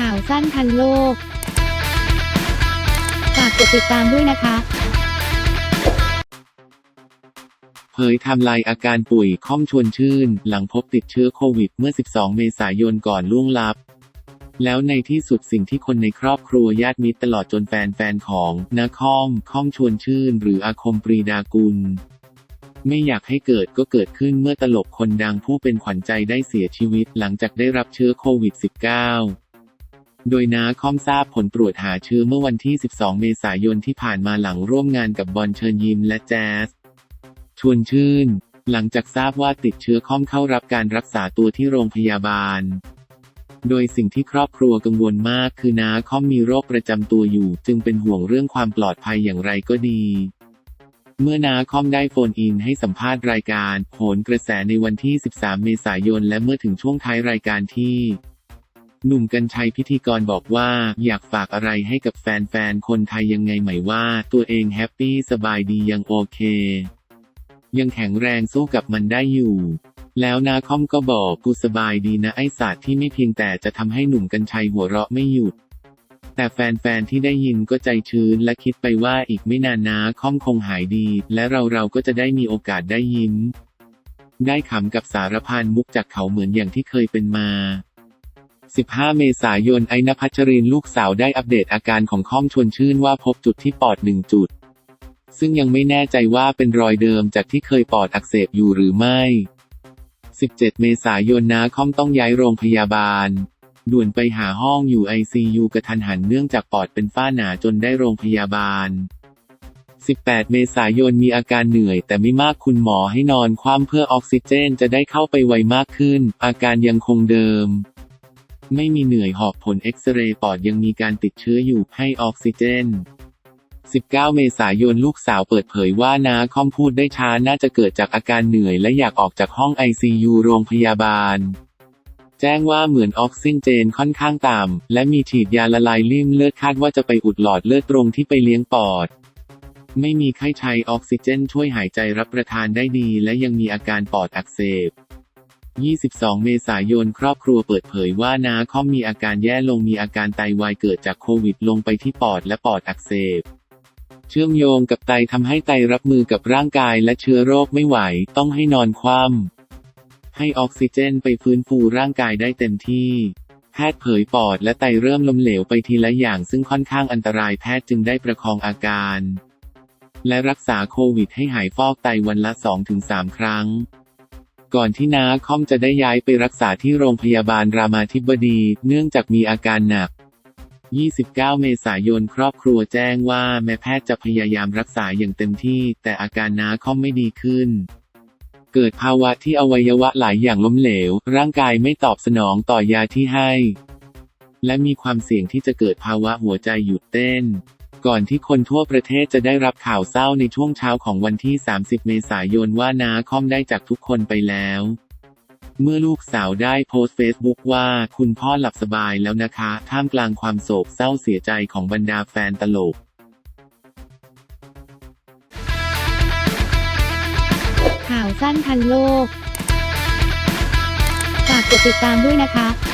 ข่าวสั้นทันโลก ฝากกดติดตามด้วยนะคะ เผยไทม์ไลน์อาการป่วยค่อมชวนชื่น หลังพบติดเชื้อโควิดเมื่อ 12 เมษายนก่อนล่วงลับ แล้วในที่สุดสิ่งที่คนในครอบครัวญาติมิตรตลอดจนแฟนๆของนาคอมค่อมชวนชื่น หรืออาคมปรีดากุลไม่อยากให้เกิดก็เกิดขึ้นเมื่อตลกคนดังผู้เป็นขวัญใจได้เสียชีวิตหลังจากได้รับเชื้อโควิด -19 โดยนาคอมทราบผลตรวจหาเชื้อเมื่อวันที่ 12 เมษายนที่ผ่านมาหลังร่วมงานกับบอลเชิญยิ้มและแจ๊สชวนชื่น หลังจากทราบว่าติดเชื้อคอมเข้ารับการรักษาตัวที่โรงพยาบาล โดยสิ่งที่ครอบครัวกังวลมากคือน้าคอมมีโรคประจำตัวอยู่ จึงเป็นห่วงเรื่องความปลอดภัยอย่างไรก็ดีเมื่อนาคอมได้โฟนอินให้สัมภาษณ์รายการโหนกระแสในวันที่ 13 เมษายน และเมื่อถึงช่วงท้ายรายการที่ หนุ่มกัญชัยพิธีกรบอกว่า อยากฝากอะไรให้กับแฟนๆ คนไทยยังไงไหมว่าตัวเองแฮปปี้สบายดียังโอเค ยังแข็งแรงสู้กับมันได้อยู่ แล้วนาคอมก็บอกกูสบายดีนะไอศาสตร์ที่ไม่เพียงแต่จะทำให้หนุ่มกัญชัยหัวเราะไม่หยุด แต่แฟนๆ ที่ได้ยินก็ใจชื้นและคิดไปว่าอีกไม่นานนาคอมคงหายดี และเราเราก็จะได้มีโอกาสได้ยิ้ม ได้ขำกับสารพันมุกจากเขาเหมือนอย่างที่เคยเป็นมา 15 เมษายนไอ้นภัชรินลูกสาวได้อัปเดตอาการของค่อมชวนชื่นว่าพบจุดที่ปอดหนึ่งจุด ซึ่งยังไม่แน่ใจว่าเป็นรอยเดิมจากที่เคยปอดอักเสบอยู่หรือไม่ 17 เมษายนนาคอมต้องย้ายโรงพยาบาล ด่วนไปหาห้องอยู่ ICU กระทันหันเนื่องจากปอดเป็นฝ้าหนาจนได้โรงพยาบาล 18 เมษายนมีอาการเหนื่อย แต่ไม่มากคุณหมอให้นอนคว่ำเพื่อออกซิเจนจะได้เข้าไปไวมากขึ้น อาการยังคงเดิม ไม่มีเหนื่อยหอบผลเอ็กซเรย์ปอดยังมีการติดเชื้ออยู่ให้ออกซิเจน 19 เมษายนลูกสาวเปิดเผยว่านาคอมพูดได้ช้าน่าจะเกิดจากอาการเหนื่อยและอยากออกจากห้อง ICU โรงพยาบาล แจ้งว่าเหมือนออกซิเจนค่อนข้างต่ำ และมีฉีดยาละลายลิ่มเลือดคาดว่าจะไปอุดหลอดเลือดตรงที่ไปเลี้ยงปอด ไม่มีไข้ใช้ออกซิเจนช่วยหายใจรับประทานได้ดี และยังมีอาการปอดอักเสบ 22 เมษายน ครอบครัวเปิดเผยว่านาคอมมีอาการแย่ลงมีอาการไตวายเกิดจากโควิดลงไปที่ปอดและปอดอักเสบ เชื่อมโยงกับไตทำให้ไตรับมือกับร่างกายและเชื้อโรคไม่ไหว ต้องให้นอนคว่ำให้ออกซิเจนไปฟื้นฟูร่างกายได้เต็มที่แพทย์เผยปอดและไตเริ่มล้มเหลวไปทีละอย่างซึ่งค่อนข้างอันตรายแพทย์จึงได้ประคองอาการ และรักษาโควิดให้หายฟอกไตวันละ 2-3 ครั้ง ก่อนที่นาคอมจะได้ย้ายไปรักษาที่โรงพยาบาลรามาธิบดี เนื่องจากมีอาการหนัก 29 เมษายนครอบครัวแจ้งว่าแม้แพทย์จะพยายามรักษาอย่างเต็มที่ แต่อาการนาคอมไม่ดีขึ้น เกิดภาวะที่อวัยวะหลายอย่างล้มเหลว ร่างกายไม่ตอบสนองต่อยาที่ให้ และมีความเสี่ยงที่จะเกิดภาวะหัวใจหยุดเต้น ก่อนที่คนทั่วประเทศจะได้รับข่าวเศร้าในช่วงเช้าของวันที่ 30 เมษายนว่านาคอมได้จากทุกคนไปแล้ว เมื่อลูกสาวได้โพสต์เฟซบุ๊กว่าคุณพ่อหลับสบายแล้วนะคะ ท่ามกลางความโศกเศร้าเสียใจของบรรดาแฟนตลกข่าวสั้นทันโลก ฝากกดติดตามด้วยนะคะ